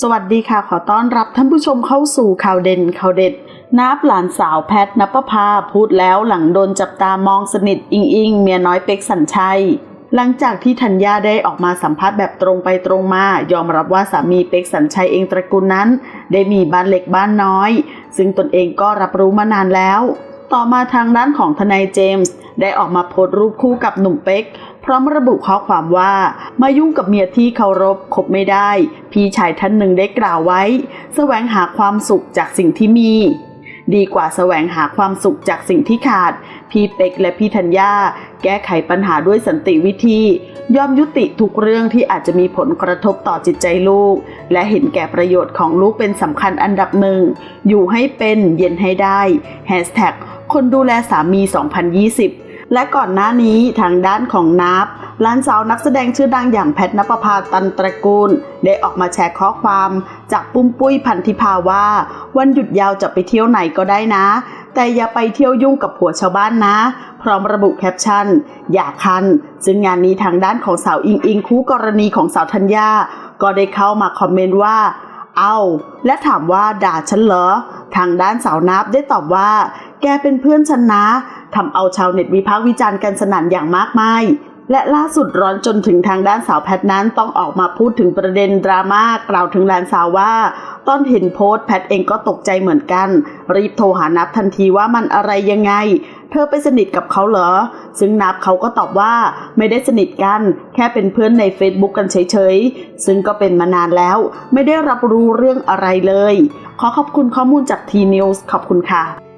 สวัสดีค่ะขอต้อนรับท่านผู้ชมเข้าสู่ข่าวเด่นข่าวเด็ดนับหลานสาวแพทนปภาพูดแล้วหลังโดนจับตามองสนิทอิงอิงเมียน้อยเป็กสัญชัย หลังจากที่ธัญญาได้ออกมาสัมภาษณ์แบบตรงไปตรงมา ยอมรับว่าสามีเป็กสัญชัยเองตระกูลนั้น ได้มีบ้านเล็กบ้านน้อย ซึ่งตนเองก็รับรู้มานานแล้ว ต่อมาทางด้านของทนายเจมส์ได้ออกมาโพสต์รูปคู่กับหนุ่มเป็ก ร้อมระบุข้อความว่า มายุ่งกับเมียที่เคารพคบไม่ได้ พี่ชายท่านหนึ่งได้กล่าวไว้ แสวงหาความสุขจากสิ่งที่มี ดีกว่าแสวงหาความสุขจากสิ่งที่ขาด พี่เป็กและพี่ธัญญาแก้ไขปัญหาด้วยสันติวิธียอมยุติทุกเรื่องที่อาจจะมีผลกระทบต่อจิตใจลูก และเห็นแก่ประโยชน์ของลูกเป็นสำคัญอันดับหนึ่ง อยู่ให้เป็นเย็นให้ได้ Hashtag คนดูแลสามี 2020 และก่อนหน้านี้ทางด้านของนับหลานสาวนักแสดงชื่อดังอย่างแพทนปภาตันตระกูล ได้ออกมาแชร์ข้อความ จากปุ้มปุ้ยพันธิพาว่า วันหยุดยาวจะไปเที่ยวไหนก็ได้นะ แต่อย่าไปเที่ยวยุ่งกับผัวชาวบ้านนะ พร้อมระบุแคปชั่น อย่าคัน ซึ่งงานนี้ทางด้านของสาวอิงอิงคู่กรณีของสาวธัญญาก็ได้เข้ามาคอมเมนต์ว่า เอาและถามว่าด่าฉันเหรอ ทางด้านสาวนับได้ตอบว่า แกเป็นเพื่อนฉันนะ ทำเอาชาวเน็ตวิพากษ์วิจารณ์กันสนั่นอย่างมากมาย และล่าสุดร้อนจนถึงทางด้านสาวแพทนั้นต้องออกมาพูดถึงประเด็นดราม่ากล่าวถึงหลานสาวว่าตอนเห็นโพสต์แพทเองก็ตกใจเหมือนกัน รีบโทรหานับทันทีว่ามันอะไรยังไง เธอไปสนิทกับเขาเหรอ ซึ่งนับเขาก็ตอบว่าไม่ได้สนิทกัน แค่เป็นเพื่อนใน Facebook กันเฉยๆ ซึ่งก็เป็นมานานแล้ว ไม่ได้รับรู้เรื่องอะไรเลย ขอขอบคุณข้อมูลจากทีนิวส์ขอบคุณค่ะ